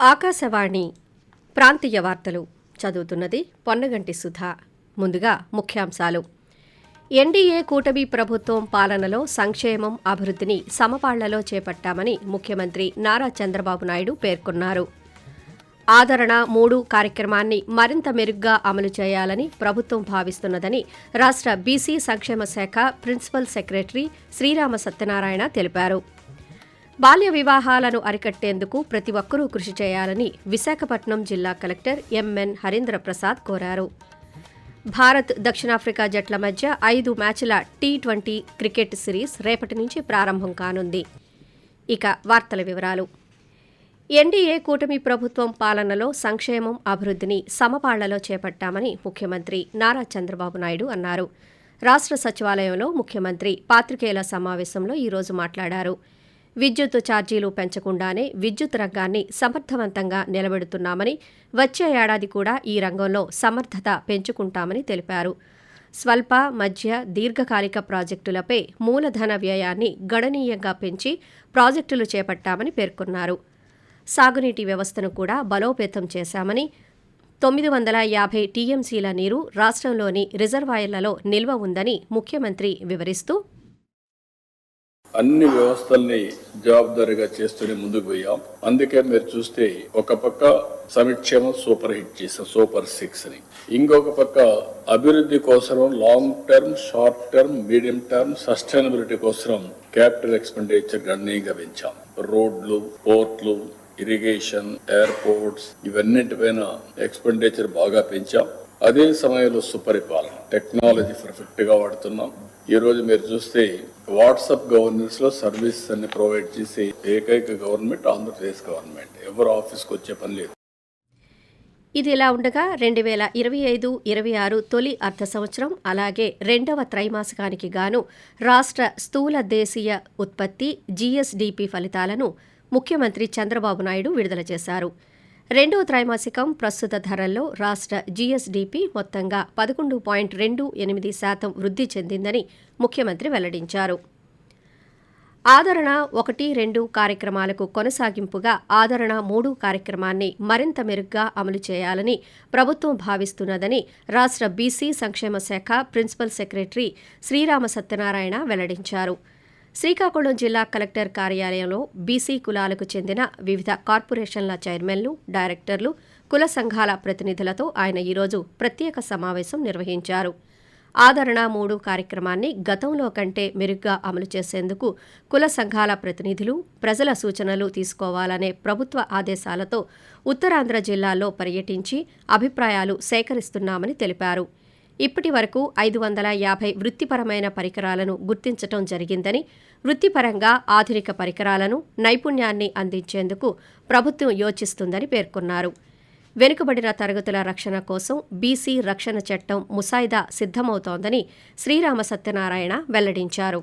ఆకాశవాణి ప్రాంతీయ వార్తలు చదువుతున్నది పొన్నగంటి సుధా. ముందుగా ముఖ్యాంశాలు. ఎన్డీఏ కూటమి ప్రభుత్వం పాలనలో సంక్షేమం అభివృద్ధిని సమపాళ్ళలో చేపట్టామని ముఖ్యమంత్రి నారా చంద్రబాబు నాయుడు పేర్కొన్నారు. ఆదరణ మూడు కార్యక్రమాన్ని మరింత మెరుగ్గా అమలు చేయాలని ప్రభుత్వం భావిస్తున్నదని రాష్ట్ర బీసీ సంక్షేమ శాఖ ప్రిన్సిపల్ సెక్రటరీ శ్రీరామ సత్యనారాయణ తెలిపారు. బాల్య వివాహాలను అరికట్టేందుకు ప్రతి ఒక్కరూ కృషి చేయాలని విశాఖపట్నం జిల్లా కలెక్టర్ ఎంఎన్ హరీంద్ర ప్రసాద్ కోరారు. భారత్ దక్షిణాఫ్రికా జట్ల మధ్య ఐదు మ్యాచ్ల టీ ట్వంటీ క్రికెట్ సిరీస్ రేపటి నుంచి ప్రారంభం కానుంది. ఇక వార్తల వివరాలు. ఎన్డీఏ కూటమి ప్రభుత్వం పాలనలో సంక్షేమం అభివృద్ధిని సమపాళ్ళలో చేపట్టామని ముఖ్యమంత్రి నారా చంద్రబాబు నాయుడు అన్నారు. రాష్ట్ర సచివాలయంలో ముఖ్యమంత్రి పాత్రికేయుల సమావేశంలో ఈరోజు మాట్లాడారు. విద్యుత్ ఛార్జీలు పెంచకుండానే విద్యుత్ రంగాన్ని సమర్థవంతంగా నిలబెడుతున్నామని వచ్చే ఏడాది కూడా ఈ రంగంలో సమర్థత పెంచుకుంటామని తెలిపారు. స్వల్ప మధ్య దీర్ఘకాలిక ప్రాజెక్టులపై మూలధన వ్యయాన్ని గణనీయంగా పెంచి ప్రాజెక్టులు చేపట్టామని పేర్కొన్నారు. సాగునీటి వ్యవస్థను కూడా బలోపేతం చేశామని తొమ్మిది వందల యాభై టీఎంసీల నీరు రాష్ట్రంలోని రిజర్వాయర్లలో నిల్వ ఉందని ముఖ్యమంత్రి వివరిస్తూ అన్ని వ్యవస్థల్ని జవాబుదారీగా చేస్తూనే ముందుకు పోయాం. అందుకే మీరు చూస్తే ఒక పక్క సమిక్షేమం సూపర్ హిట్ చేసాం సూపర్ సిక్స్ని ఇంకొక పక్క అభివృద్ధి కోసం long term short term medium term sustainability కోసం క్యాపిటల్ ఎక్స్పెండిచర్ గణనీయంగా పెంచాం. రోడ్లు పోర్ట్లు ఇరిగేషన్ ఎయిర్పోర్ట్స్ ఇవన్నిటిపైన ఎక్స్పెండిచర్ బాగా పెంచాం. అదే సమయంలో సుపరిపాలన టెక్నాలజీ పర్ఫెక్ట్గా వాడుతున్నాం. ఈ రోజు మీరు చూస్తే వాట్సాప్ గవర్నెన్స్లో సర్వీస్ అన్ని ప్రొవైడ్ చేసే ఏకైక గవర్నమెంట్ ఆంధ్రప్రదేశ్ గవర్నమెంట్. ఎవరు ఆఫీస్కి వచ్చే పని లేదు. ఇది ఇలా ఉండగా రెండు వేల ఇరవై ఐదు ఇరవై ఆరు తొలి అర్ధ సంవత్సరం అలాగే రెండవ త్రైమాసికానికి గాను రాష్ట్ర స్థూల దేశీయ ఉత్పత్తి జీఎస్డీపీ ఫలితాలను ముఖ్యమంత్రి చంద్రబాబు నాయుడు విడుదల చేశారు. రెండో త్రైమాసికం ప్రస్తుత ధరల్లో రాష్ట్ర జీఎస్డీపీ మొత్తంగా పదకొండు పాయింట్ రెండు ఎనిమిది శాతం వృద్ధి చెందిందని ముఖ్యమంత్రి వెల్లడించారు. ఆదరణ ఒకటి రెండు కార్యక్రమాలకు కొనసాగింపుగా ఆదరణ మూడు కార్యక్రమాన్ని మరింత మెరుగ్గా అమలు చేయాలని ప్రభుత్వం భావిస్తున్నదని రాష్ట్ర బీసీ సంక్షేమ శాఖ ప్రిన్సిపల్ సెక్రటరీ శ్రీరామ సత్యనారాయణ వెల్లడించారు. శ్రీకాకుళం జిల్లా కలెక్టర్ కార్యాలయంలో బీసీ కులాలకు చెందిన వివిధ కార్పొరేషన్ల చైర్మన్లు డైరెక్టర్లు కుల సంఘాల ప్రతినిధులతో ఆయన ఈరోజు ప్రత్యేక సమావేశం నిర్వహించారు. ఆదరణ మూడు కార్యక్రమాన్ని గతంలో కంటే మెరుగ్గా అమలు చేసేందుకు కుల సంఘాల ప్రతినిధులు ప్రజల సూచనలు తీసుకోవాలనే ప్రభుత్వ ఆదేశాలతో ఉత్తరాంధ్ర జిల్లాల్లో పర్యటించి అభిప్రాయాలు సేకరిస్తున్నామని తెలిపారు. ఇప్పటి వరకు ఐదు వందల యాభై వృత్తిపరమైన పరికరాలను గుర్తించటం జరిగిందని వృత్తిపరంగా ఆధునిక పరికరాలను నైపుణ్యాన్ని అందించేందుకు ప్రభుత్వం యోచిస్తుందని పేర్కొన్నారు. వెనుకబడిన తరగతుల రక్షణ కోసం బీసీ రక్షణ చట్టం ముసాయిదా సిద్ధమవుతోందని శ్రీరామ సత్యనారాయణ వెల్లడించారు.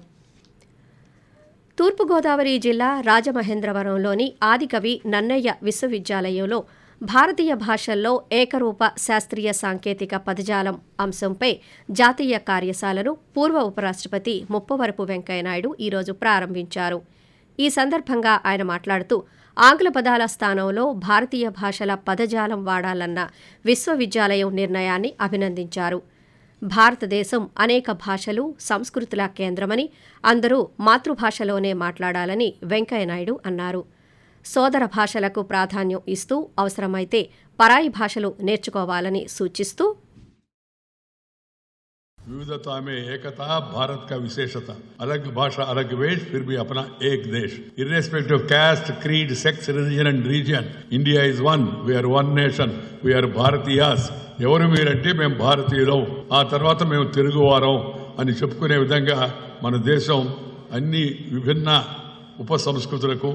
తూర్పుగోదావరి జిల్లా రాజమహేంద్రవరంలోని ఆదికవి నన్నయ్య విశ్వవిద్యాలయంలో భారతీయ భాషల్లో ఏకరూప శాస్త్రీయ సాంకేతిక పదజాలం అంశంపై జాతీయ కార్యశాలను పూర్వ ఉపరాష్ట్రపతి ముప్పవరపు వెంకయ్యనాయుడు ఈరోజు ప్రారంభించారు. ఈ సందర్భంగా ఆయన మాట్లాడుతూ ఆంగ్ల పదాల స్థానంలో భారతీయ భాషల పదజాలం వాడాలన్న విశ్వవిద్యాలయం నిర్ణయాన్ని అభినందించారు. భారతదేశం అనేక భాషలు సంస్కృతుల కేంద్రమని అందరూ మాతృభాషలోనే మాట్లాడాలని వెంకయ్యనాయుడు అన్నారు. సోదర భాషలకు ప్రాధాన్యం ఇస్తూ అవసరమైతే పరాయి భాషలు నేర్చుకోవాలని సూచిస్తూ विविधता में एकता भारत का विशेषता अलग भाषा अलग वेश फिर भी अपना एक देश irrespective of caste creed sex religion and region india is one we are one nation we are Bharatiyas ఎవరు మీరంటే మేము భారతీయులం ఆ తర్వాత మేము తెలుగువారం అని చెప్పుకునే విధంగా మన దేశం అన్ని విభిన్న ఉప సంస్కృతులకు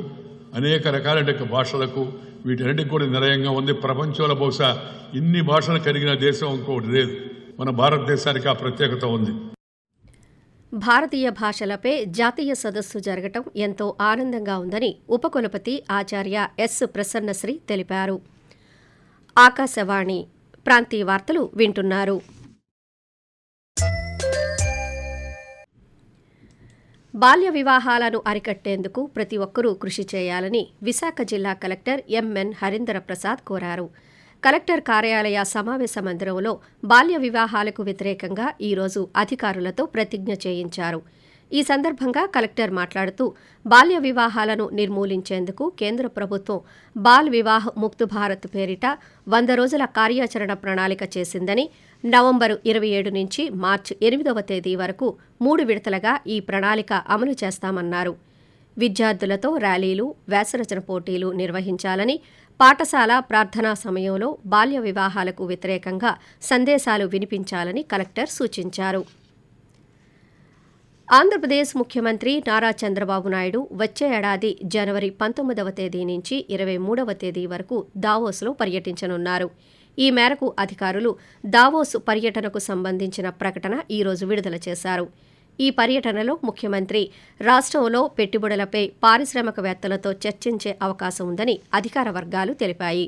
అనేక రకాలైన భాషలకు వీటన్నిటికి కూడా నిలయంగా ఉంది. ప్రపంచంలో బహుశా ఇన్ని భాషలు కలిగిన దేశం ఇంకోటి లేదు. మన భారతదేశానికి ఆ ప్రత్యేకత ఉంది. భారతీయ భాషలపై జాతీయ సదస్సు జరగటం ఎంతో ఆనందంగా ఉందని ఉపకులపతి ఆచార్య ఎస్. ప్రసన్నశ్రీ తెలిపారు. ఆకాశవాణి ప్రాంతీయ వార్తలు వింటున్నారు. బాల్య వివాహాలను అరికట్టేందుకు ప్రతి ఒక్కరూ కృషి చేయాలని విశాఖ జిల్లా కలెక్టర్ ఎంఎన్ హరీందర ప్రసాద్ కోరారు. కలెక్టర్ కార్యాలయ సమావేశ మందిరంలో బాల్య వివాహాలకు వ్యతిరేకంగా ఈరోజు అధికారులతో ప్రతిజ్ఞ చేయించారు. ఈ సందర్భంగా కలెక్టర్ మాట్లాడుతూ బాల్య వివాహాలను నిర్మూలించేందుకు కేంద్ర ప్రభుత్వం బాల్ వివాహ్ ముక్త్ భారత్ పేరిట వంద రోజుల కార్యాచరణ ప్రణాళిక చేసిందని నవంబరు ఇరవై ఏడు నుంచి మార్చి ఎనిమిదవ తేదీ వరకు మూడు విడతలుగా ఈ ప్రణాళిక అమలు చేస్తామన్నారు. విద్యార్థులతో ర్యాలీలు వ్యాసరచన పోటీలు నిర్వహించాలని పాఠశాల ప్రార్థనా సమయంలో బాల్య వివాహాలకు వ్యతిరేకంగా సందేశాలు వినిపించాలని కలెక్టర్ సూచించారు. ఆంధ్రప్రదేశ్ ముఖ్యమంత్రి నారా చంద్రబాబు నాయుడు వచ్చే ఏడాది జనవరి పంతొమ్మిదవ తేదీ నుంచి ఇరవై మూడవ తేదీ వరకు దావోస్లో పర్యటించనున్నారు. ఈ మేరకు అధికారులు దావోస్ పర్యటనకు సంబంధించిన ప్రకటన ఈరోజు విడుదల చేశారు. ఈ పర్యటనలో ముఖ్యమంత్రి రాష్ట్రంలో పెట్టుబడులపై పారిశ్రామికవేత్తలతో చర్చించే అవకాశం ఉందని అధికార వర్గాలు తెలిపాయి.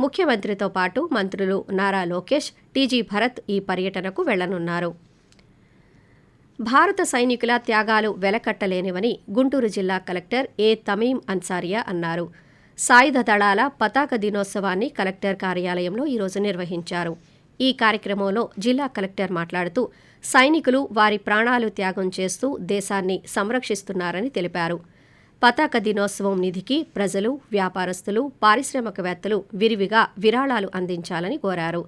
ముఖ్యమంత్రితో పాటు మంత్రులు నారా లోకేష్ టీజీ భరత్ ఈ పర్యటనకు వెళ్ళనున్నారు. భారత సైనికుల త్యాగాలు వెలకట్టలేనివని గుంటూరు జిల్లా కలెక్టర్ ఏ తమీం అన్సారియా అన్నారు. సాయుధ దళాల పతాక దినోత్సవాన్ని కలెక్టర్ కార్యాలయంలో ఈరోజు నిర్వహించారు. ఈ కార్యక్రమంలో జిల్లా కలెక్టర్ మాట్లాడుతూ సైనికులు వారి ప్రాణాలు త్యాగం చేస్తూ దేశాన్ని సంరక్షిస్తున్నారని తెలిపారు. పతాక దినోత్సవం నిధికి ప్రజలు వ్యాపారస్తులు పారిశ్రామికవేత్తలు విరివిగా విరాళాలు అందించాలని కోరారు.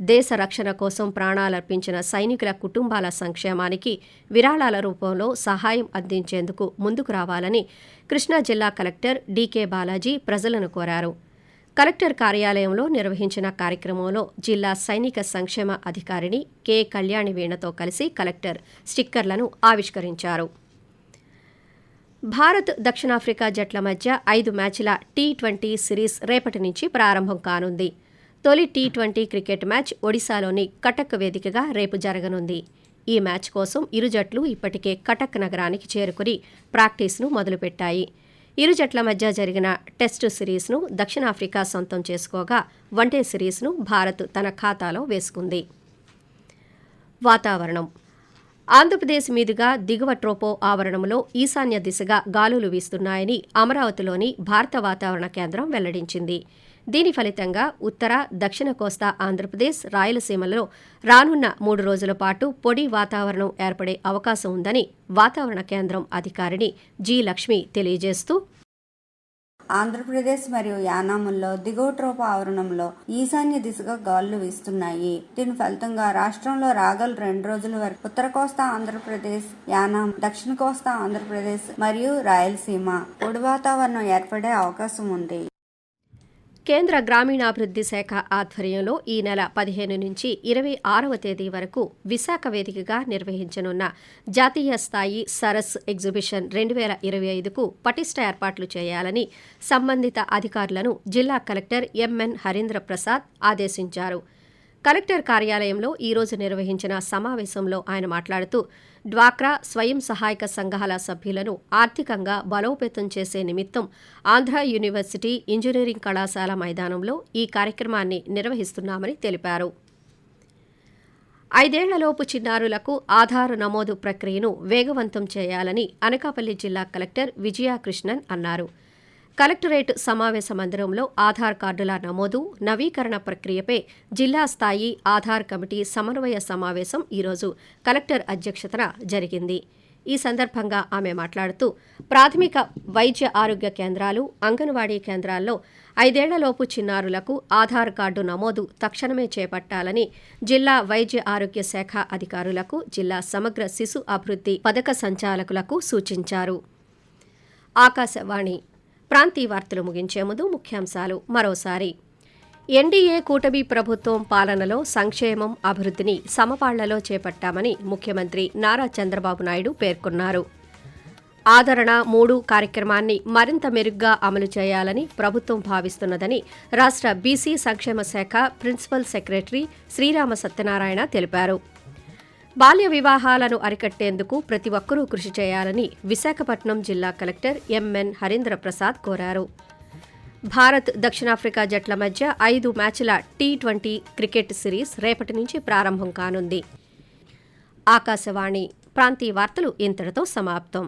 దేశ రక్షణ కోసం ప్రాణాలర్పించిన సైనికుల కుటుంబాల సంక్షేమానికి విరాళాల రూపంలో సహాయం అందించేందుకు ముందుకు రావాలని కృష్ణా జిల్లా కలెక్టర్ డీకే బాలాజీ ప్రజలను కోరారు. కలెక్టర్ కార్యాలయంలో నిర్వహించిన కార్యక్రమంలో జిల్లా సైనిక సంక్షేమ అధికారిని కె. కళ్యాణి వీణతో కలిసి కలెక్టర్ స్టిక్కర్లను ఆవిష్కరించారు. భారత్ దక్షిణాఫ్రికా జట్ల మధ్య ఐదు మ్యాచ్ల టీ ట్వంటీ సిరీస్ రేపటి నుంచి ప్రారంభం కానుంది. తొలి టీ ట్వంటీ క్రికెట్ మ్యాచ్ ఒడిశాలోని కటక్ వేదికగా రేపు జరగనుంది. ఈ మ్యాచ్ కోసం ఇరు జట్లు ఇప్పటికే కటక్ నగరానికి చేరుకుని ప్రాక్టీస్ను మొదలుపెట్టాయి. ఇరు జట్ల మధ్య జరిగిన టెస్టు సిరీస్ను దక్షిణాఫ్రికా సొంతం చేసుకోగా వన్డే సిరీస్ను భారత్ తన ఖాతాలో వేసుకుంది. వాతావరణం. ఆంధ్రప్రదేశ్ మీదుగా దిగువ ట్రోపో ఆవరణంలో ఈశాన్య దిశగా గాలులు వీస్తున్నాయని అమరావతిలోని భారత వాతావరణ కేంద్రం వెల్లడించింది. దీని ఫలితంగా ఉత్తర దక్షిణ కోస్తా ఆంధ్రప్రదేశ్ రాయలసీమలో రానున్న మూడు రోజుల పాటు పొడి వాతావరణం ఏర్పడే అవకాశం ఉందని వాతావరణ కేంద్రం అధికారిని జి లక్ష్మి తెలియజేస్తూ ఆంధ్రప్రదేశ్ మరియు యానాముల్లో దిగువ ట్రోప ఆవరణంలో ఈశాన్య దిశగా గాలులు వీస్తున్నాయి. దీని ఫలితంగా రాష్ట్రంలో రాగల రెండు రోజుల వరకు ఉత్తర కోస్తా ఆంధ్రప్రదేశ్ యానాం దక్షిణ కోస్తా ఆంధ్రప్రదేశ్ మరియు రాయలసీమ పొడి వాతావరణం ఏర్పడే అవకాశం ఉంది. కేంద్ర గ్రామీణాభివృద్ధి శాఖ ఆధ్వర్యంలో ఈ నెల పదిహేను నుంచి ఇరవై ఆరవ తేదీ వరకు విశాఖ వేదికగా నిర్వహించనున్న జాతీయ స్థాయి సరస్ ఎగ్జిబిషన్ రెండు వేల ఇరవై ఐదుకు పటిష్ట ఏర్పాట్లు చేయాలని సంబంధిత అధికారులను జిల్లా కలెక్టర్ ఎంఎన్ హరీంద్ర ప్రసాద్ ఆదేశించారు. కలెక్టర్ కార్యాలయంలో ఈరోజు నిర్వహించిన సమావేశంలో ఆయన మాట్లాడుతూ డ్వాక్రా స్వయం సహాయక సంఘాల సభ్యులను ఆర్థికంగా బలోపేతం చేసే నిమిత్తం ఆంధ్ర యూనివర్సిటీ ఇంజనీరింగ్ కళాశాల మైదానంలో ఈ కార్యక్రమాన్ని నిర్వహిస్తున్నామని తెలిపారు. ఐదేళ్ళలోపు చిన్నారులకు ఆధార్ నమోదు ప్రక్రియను వేగవంతం చేయాలని అనకాపల్లి జిల్లా కలెక్టర్ విజయకృష్ణన్ అన్నారు. కలెక్టరేట్ సమావేశ మందిరంలో ఆధార్ కార్డుల నమోదు నవీకరణ ప్రక్రియపై జిల్లా స్థాయి ఆధార్ కమిటీ సమన్వయ సమావేశం ఈరోజు కలెక్టర్ అధ్యక్షతన జరిగింది. ఈ సందర్భంగా ఆమె మాట్లాడుతూ ప్రాథమిక వైద్య ఆరోగ్య కేంద్రాలు అంగన్వాడీ కేంద్రాల్లో ఐదేళ్ళలోపు చిన్నారులకు ఆధార్ కార్డు నమోదు తక్షణమే చేపట్టాలని జిల్లా వైద్య ఆరోగ్య శాఖ అధికారులకు జిల్లా సమగ్ర శిశు అభివృద్ధి పథక సంచాలకులకు సూచించారు. ఆకాశవాణి ప్రాంతీయ వార్తలు ముగించే ముందు ముఖ్యాంశాలు మరోసారి. ఎన్డీఏ కూటమి ప్రభుత్వం పాలనలో సంక్షేమం అభివృద్ధిని సమపాళ్ళలో చేపట్టామని ముఖ్యమంత్రి నారా చంద్రబాబు నాయుడు పేర్కొన్నారు. ఆదరణ మూడు కార్యక్రమాన్ని మరింత మెరుగ్గా అమలు చేయాలని ప్రభుత్వం భావిస్తున్నదని రాష్ట్ర బీసీ సంక్షేమ శాఖ ప్రిన్సిపల్ సెక్రటరీ శ్రీరామ సత్యనారాయణ తెలిపారు. బాల్య వివాహాలను అరికట్టేందుకు ప్రతి ఒక్కరూ కృషి చేయాలని విశాఖపట్నం జిల్లా కలెక్టర్ ఎంఎన్ హరీంద్ర ప్రసాద్ కోరారు. భారత్ దక్షిణాఫ్రికా జట్ల మధ్య ఐదు మ్యాచ్ల టీ ట్వంటీ క్రికెట్ సిరీస్ రేపటి నుంచి ప్రారంభం కానుంది. ఆకాశవాణి ప్రాంతీయ వార్తలు ఇంతటితో సమాప్తం.